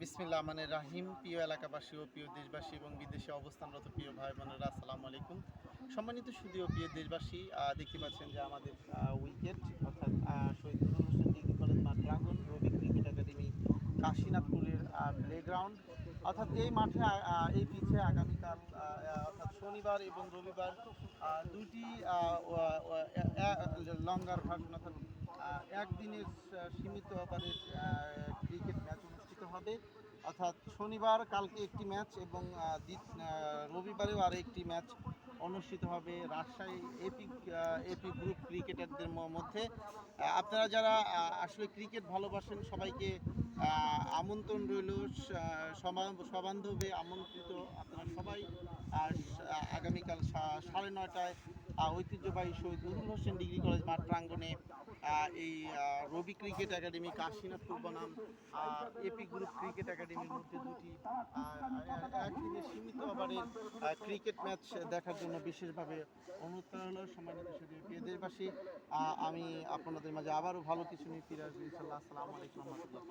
বিসমিল্লাহ মানে রাহিম। প্রিয় এলাকাবাসী ও প্রিয় দেশবাসী এবং বিদেশে অবস্থানরত প্রিয় ভাই বোনেরা আসসালামু আলাইকুম। সম্মানিত সুদীয় প্রিয় দেশবাসী দেখতে পাচ্ছেন যে আমাদের উইকেট, অর্থাৎ শহীদ হোসেন ডিগ্রি কলেজ মাঠ প্রাঙ্গন রবি ক্রিকেট একাডেমি কাশীনাথপুরের প্লেগ্রাউন্ড অর্থাৎ এই মাঠে এই পিচে আগামীকাল অর্থাৎ শনিবার এবং রবিবার দুইটি লঙ্গার ভার্সন অর্থাৎ একদিনের সীমিত ওভারের ক্রিকেট ম্যাচ অনুষ্ঠিত হবে অর্থাৎ শনিবার, কালকে একটি ম্যাচ এবং রবিবারেও আর একটি ম্যাচ অনুষ্ঠিত হবে রাজশাহী এপি এপি গ্রুপ ক্রিকেটারদের মধ্যে। আপনারা যারা আসলে ক্রিকেট ভালোবাসেন, সবাইকে আমন্ত্রণ রইল। সবান্ধবে আমন্ত্রিত আপনারা সবাই। আগামীকাল সাড়ে নয়টায় ঐতিহ্যবাহী শহীদ নুরুল হোসেন ডিগ্রি কলেজ মাঠ প্রাঙ্গণে এই রবি ক্রিকেট একাডেমি কাশীনাথপুর বনাম এপি গ্রুপ ক্রিকেট একাডেমির মধ্যে দুটি একদিনে সীমিত ওভারের ক্রিকেট ম্যাচ দেখার জন্য বিশেষভাবে অনুপ্রেরণা সম্মানিত প্রিয় দেশবাসী আমি আপনাদের মাঝে আবারও ভালো কিছু নিয়ে ফিরে আসব ইনশাল্লাহ আসসালামু আলাইকুম রহমতুল্লাহ।